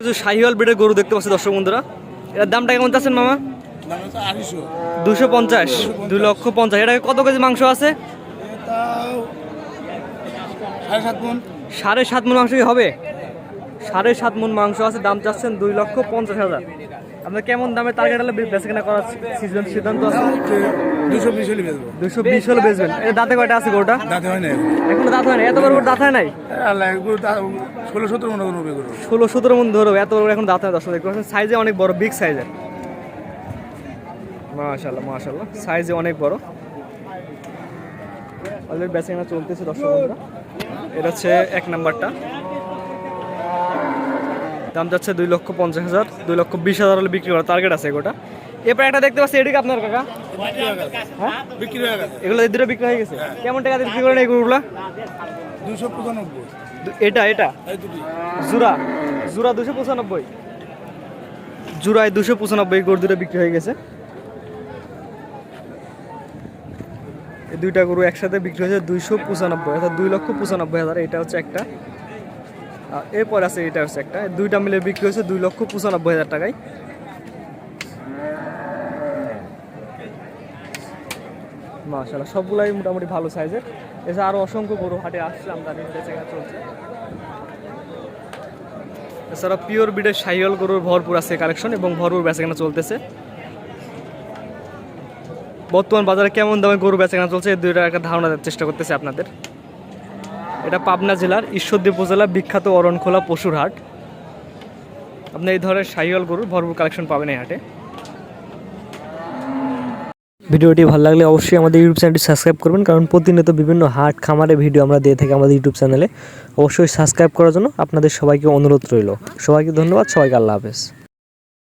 কিছু শাহিওয়াল ব্রিডের গরু দেখতে পাচ্ছি দর্শক বন্ধুরা। এটার দামটা কেমন চাচ্ছেন মামা? দুশো পঞ্চাশ। দুই লক্ষ পঞ্চাশ। এটা কত কেজি মাংস আছে? সাড়ে সাত মন মাংস কি হবে? সাড়ে সাত মন মাংস আছে দাম চাচ্ছেন দুই লক্ষ পঞ্চাশ হাজার। আপনার কেমন দামে টার্গেট হলে বেচা কেনা করার সিজন সিদ্ধান্ত আছে? দুশো বিশ হলে বেচবো। দুশো বিশ হলে বেচবেন। এটা দাঁতে কয়টা আছে গরুটা? দাঁতে হয় না এখনও দাঁত হয় না এত বড় দাঁত হয় নাই? ষোলো সতেরো মনে ষোলো সতেরো মন ধরো এত বড় এখন দাঁত হয় দেখতে পাচ্ছেন। সাইজে অনেক বড় বিগ সাইজের মাশাল্লাহ মাশাল্লাহ সাইজে অনেক বড়। অলরেডি বেচা কেনা চলতেছে দর্শক বন্ধুরা। এটা হচ্ছে এক নাম্বারটা। দাম যাচ্ছে দুই লক্ষ পঞ্চাশ হাজার দুই লক্ষ বিশ হাজার হলে বিক্রি করার টার্গেট আছে এগোটা এরপর একটা দেখতে পাচ্ছি এদিকে আপনার কাকা। হ্যাঁ? বিক্রি হয়ে গেছে এগুলো দুটো বিক্রি হয়ে গেছে? কেমন টাকা বিক্রি করেন এই গরুগুলা? দুশো পঁচানব্বই। এটা এটা? জুরা জুরা দুশো পঁচানব্বই। জুরায় দুশো পঁচানব্বই গরু দুটো বিক্রি হয়ে গেছে। এই দুইটা গরু একসাথে বিক্রি হয়েছে দুইশো পঁচানব্বই অর্থাৎ দুই লক্ষ পঁচানব্বই হাজার। এটা হচ্ছে একটা। এরপর আছে এটা হচ্ছে একটা। দুইটা মিলে বিক্রি হয়েছে দুই লক্ষ পঁচানব্বই হাজার টাকায়। মাশাল্লাহ সবগুলাই মোটামুটি ভালো সাইজের। এছাড়া আরও অসংখ্য গরু হাটে আসছে আমদানি চলছে। এছাড়া পিওর বিডের সাইয়াল গরুর ভরপুর আছে কালেকশন এবং ভরপুর বেচাকেনা চলতেছে। বর্তমান বাজারে কেমন দামে গরু বেচাকেনা চলছে, এই দুইটার একটা ধারণা দেওয়ার চেষ্টা করতেছে আপনাদের। এটা পাবনা জেলার ঈশ্বরদী উপজেলা বিখ্যাত অরণখোলা পশুর হাট। আপনি এই ধরনের সাইয়াল গরুর ভরপুর কালেকশন পাবেন এই হাটে। ভিডিওটি ভালো লাগলে অবশ্যই আমাদের ইউটিউব চ্যানেলটি সাবস্ক্রাইব করবেন, কারণ প্রতিনিয়ত বিভিন্ন হাট খামারের ভিডিও আমরা দিয়ে থাকি আমাদের ইউটিউব চ্যানেলে। অবশ্যই সাবস্ক্রাইব করার জন্য আপনাদের সবাইকে অনুরোধ রইল। সবাইকে ধন্যবাদ, সবাইকে আল্লাহ হাফেজ।